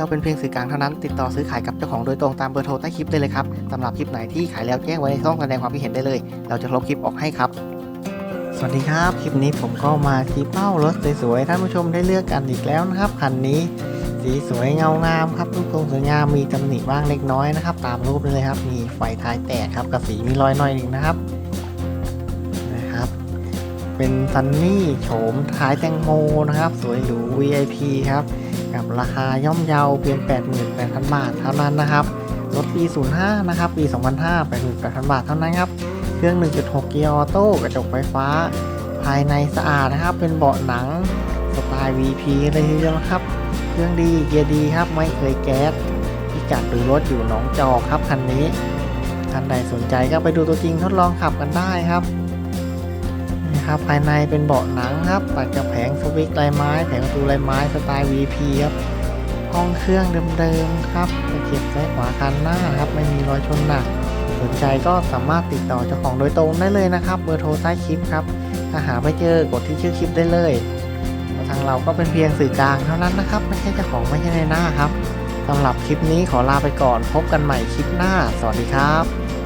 เราเป็นเพียงสื่อกลางเท่านั้น ติดต่อซื้อขายกับเจ้าของโดยตรงตามเบอร์โทรใต้คลิปได้เลยครับสำหรับคลิปไหนที่ขายแล้วแจ้งไว้ในช่องแสดงความคิดเห็นได้เลย เราจะลบคลิปออกให้ครับ สวัสดีครับ คลิปนี้ผมก็มาที่เป้ารถสวยๆท่านผู้ชมได้เลือกกันอีกแล้วนะครับคันนี้สีสวยเงางามครับรูปทรงสวยงามมีตำหนิบ้างเล็กน้อยนะครับ ตามรูปเลยครับ มีไฟท้ายแตกครับกับสีมีรอยหน่อยหนึ่งนะครับนะครับ เป็นซันนี่โฉมท้ายแตงโมนะครับ สวยหรู VIP ครับ กับราคาย่อมเยาเพียง 88,000 บาทเท่านั้นนะครับ รถปี 05 นะครับ ปี 2005 88,000 บาทเท่านั้นครับ เครื่อง 1.6 เกียร์ออโต้ กระจกไฟฟ้า ภายในสะอาดนะครับ เป็นเบาะหนังสไตล์ VP เลยทีเดียวครับ เครื่องดี เกียร์ดีครับ ไม่เคยแก๊สพิกัดหรือรถอยู่หนองจอกครับคันนี้ ท่านใดสนใจก็ไปดูตัวจริงทดลองขับกันได้ครับ ครับ ภายในเป็นเบาะหนังครับ ตัดกับแผงสวิตช์ลายไม้ แผงประตูลายไม้สไตล์ VP ครับ ห้องเครื่องเดิมๆครับตะเกียบซ้ายขวาคันหน้าครับ ไม่มีรอยชนหนัก สนใจก็สามารถติดต่อเจ้าของโดยตรงได้เลยนะครับ เบอร์โทรใต้คลิปครับ ถ้าหาไม่เจอกดที่ชื่อคลิปได้เลยทางเราก็เป็นเพียงสื่อกลางเท่านั้นนะครับ ไม่ใช่เจ้าของไม่ใช่ในหน้าครับสำหรับคลิปนี้ขอลาไปก่อน พบกันใหม่คลิปหน้า สวัสดีครับ